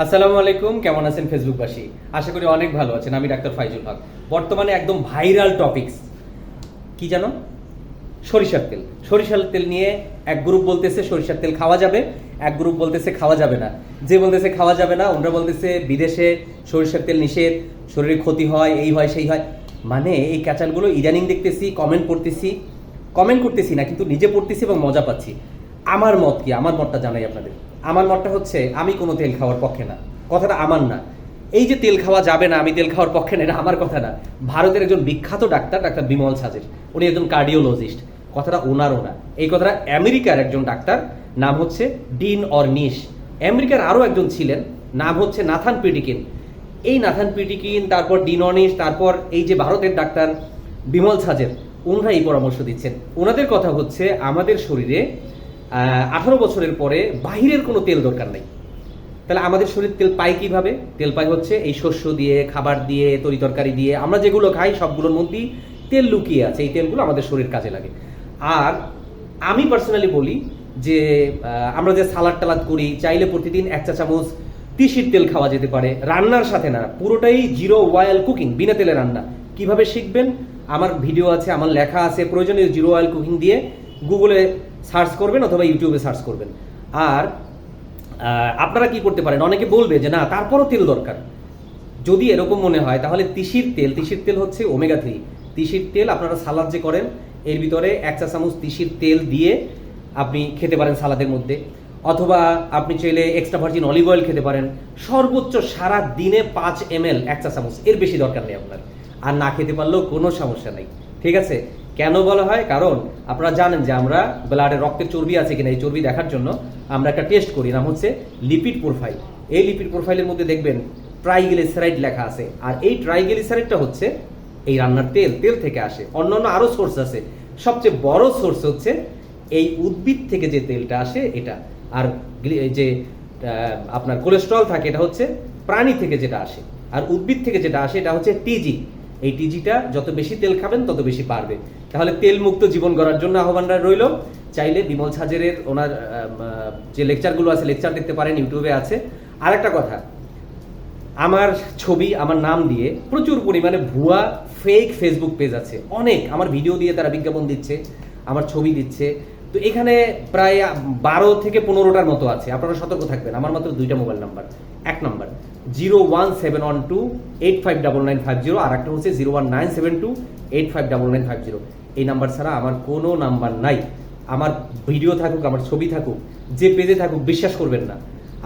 আসসালামু আলাইকুম, কেমন আছেন ফেসবুকবাসী? আশা করি অনেক ভালো আছেন, আমি ডাক্তার ফাইজুল হক। বর্তমানে একদম ভাইরাল টপিকস, কি জানো? সরিষার তেল। সরিষার তেল নিয়ে এক গ্রুপ বলতেছে, সরিষার তেল খাওয়া যাবে। এক গ্রুপ বলতেছে, খাওয়া যাবে না। যে বলতেছে, খাওয়া যাবে না ওনারা বলতেছে, বিদেশে সরিষার তেল নিষেধ, শরীরে ক্ষতি হয়, এই হয়, সেই হয়। মানে এই ক্যাচালগুলো ইদানিং দেখতেছি কমেন্ট করতেছি কমেন্ট করতেছি না, কিন্তু নিজে পড়তেছি এবং মজা পাচ্ছি। আমার মত কি? আমার মতটা জানাই আপনাদের। আমার মতটা হচ্ছে, আমি কোনো তেল খাওয়ার পক্ষে না। কথাটা আমার না। এই যে তেল খাওয়া যাবে না, আমি তেল খাওয়ার পক্ষে না, এটা আমার কথা না। ভারতের একজন বিখ্যাত ডাক্তার ডাক্তার বিমল সাজের। উনি একজন কার্ডিওলজিস্ট। কথাটা ওনারও না। এই কথাটা আমেরিকার একজন ডাক্তার, নাম হচ্ছে ডিন অর নিশ আমেরিকার আরও একজন ছিলেন, নাম হচ্ছে নাথান পিটিকিন। এই নাথান পিটিকিন, তারপর ডিন ডিননিস তারপর এই যে ভারতের ডাক্তার বিমল সাজের ওনারা এই পরামর্শ দিচ্ছেন। ওনাদের কথা হচ্ছে, আমাদের শরীরে আঠারো বছরের পরে বাহিরের কোনো তেল দরকার নেই। তাহলে আমাদের শরীর তেল পায় কীভাবে? তেল পায় হচ্ছে এই শস্য দিয়ে, খাবার দিয়ে, তরি তরকারি দিয়ে, আমরা যেগুলো খাই সবগুলোর মধ্যেই তেল লুকিয়ে আছে, এই তেলগুলো আমাদের শরীর কাজে লাগে। আর আমি পার্সোনালি বলি যে আমরা যে সালাদ টালাদ করি, চাইলে প্রতিদিন এক চা চামচ তিসির তেল খাওয়া যেতে পারে। রান্নার সাথে না, পুরোটাই জিরো অয়েল কুকিং বিনা তেলে রান্না। কীভাবে শিখবেন? আমার ভিডিও আছে, আমার লেখা আছে, প্রয়োজনীয় জিরো অয়েল কুকিং দিয়ে গুগলে সার্চ করবেন অথবা ইউটিউবে সার্চ করবেন। আর আপনারা কি করতে পারেন? অনেকে বলবে যে, না, তারপরও তেল দরকার। যদি এরকম মনে হয়, তাহলে তিসির তেল তিসির তেল হচ্ছে ওমেগা থ্রি তিসির তেল আপনারা সালাদ যে করেন, এর ভিতরে এক চা চামচ তিসির তেল দিয়ে আপনি খেতে পারেন সালাদের মধ্যে। অথবা আপনি চাইলে এক্সট্রা ভার্জিন অলিভ অয়েল খেতে পারেন। সর্বোচ্চ সারা দিনে পাঁচ এম এল এক চা চামচ, এর বেশি দরকার নেই আপনার। আর না খেতে পারলেও কোনো সমস্যা নেই। ঠিক আছে? কেন বলা হয়? কারণ আপনারা জানেন যে আমরা ব্লাডে রক্তের চর্বি আছে কিনা, এই চর্বি দেখার জন্য আমরা একটা টেস্ট করি, নাম হচ্ছে লিপিড প্রোফাইল এই লিপিড প্রোফাইলের মধ্যে দেখবেন ট্রাইগ্লিসারাইড লেখা আছে। আর এই ট্রাইগ্লিসারাইডটা হচ্ছে এই রান্নার তেল তেল থেকে আসে। অন্যান্য আরও সোর্স আছে। সবচেয়ে বড় সোর্স হচ্ছে এই উদ্ভিদ থেকে যে তেলটা আসে, এটা। আর যে আপনার কোলেস্ট্রল থাকে, এটা হচ্ছে প্রাণী থেকে যেটা আসে। আর উদ্ভিদ থেকে যেটা আসে, এটা হচ্ছে টিজি এই টিজিটা যত বেশি তেল খাবেন, তত বেশি পারবে তাহলে তেল মুক্ত জীবন গড়ার জন্য আহ্বানটা রইল। চাইলে বিমল ছাজেরের ওনার যে লেকচারগুলো আছে, লেকচার দেখতে পারেন, ইউটিউবে আছে। আর একটা কথা, আমার ছবি, আমার নাম দিয়ে প্রচুর পরিমাণে ভুয়া ফেক ফেসবুক পেজ আছে। অনেক, আমার ভিডিও দিয়ে তারা বিজ্ঞাপন দিচ্ছে, আমার ছবি দিচ্ছে। তো এখানে প্রায় বারো থেকে পনেরোটার মতো আছে। আপনারা সতর্ক থাকবেন। আমার মাত্র দুইটা মোবাইল নাম্বার এক number zero one seven one two eight five double nine five zero আর একটা হচ্ছে zero one nine seven two eight five double nine five zero. এই নাম্বার ছাড়া আমার কোনো নাম্বার নাই। আমার ভিডিও থাকুক, আমার ছবি থাকুক, যে পেজে থাকুক, বিশ্বাস করবেন না।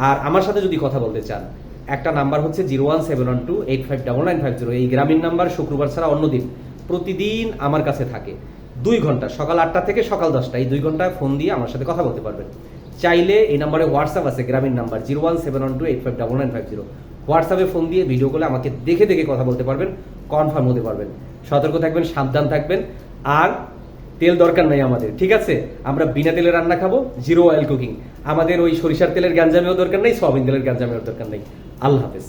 আর আমার সাথে যদি কথা বলতে চান, একটা নাম্বার হচ্ছে zero one seven one two eight five double nine five zero. এই গ্রামীণ নাম্বার শুক্রবার ছাড়া অন্য দিন প্রতিদিন আমার কাছে থাকে। দুই ঘণ্টা, সকাল আটটা থেকে সকাল দশটা, এই দুই ঘন্টায় ফোন দিয়ে আমার সাথে কথা বলতে পারবেন। চাইলে এই নাম্বারে হোয়াটসঅ্যাপ আছে Grameen number zero one seven one two eight five double nine five zero হোয়াটসঅ্যাপে ফোন দিয়ে ভিডিও কলে আমাকে দেখে দেখে কথা বলতে পারবেন কনফার্ম হতে পারবেন। সতর্ক থাকবেন, সাবধান থাকবেন, আর তেল দরকার নাই আমাদের, ঠিক আছে? আমরা বিনা তেলে রান্না খাব জিরো অয়েল কুকিং আমাদের ওই সরিষার তেলের গ্যাঞ্জামেও দরকার নেই, সয়াবিন তেলের গ্যাঞ্জামেও দরকার নেই। আল্লাহ হাফেজ।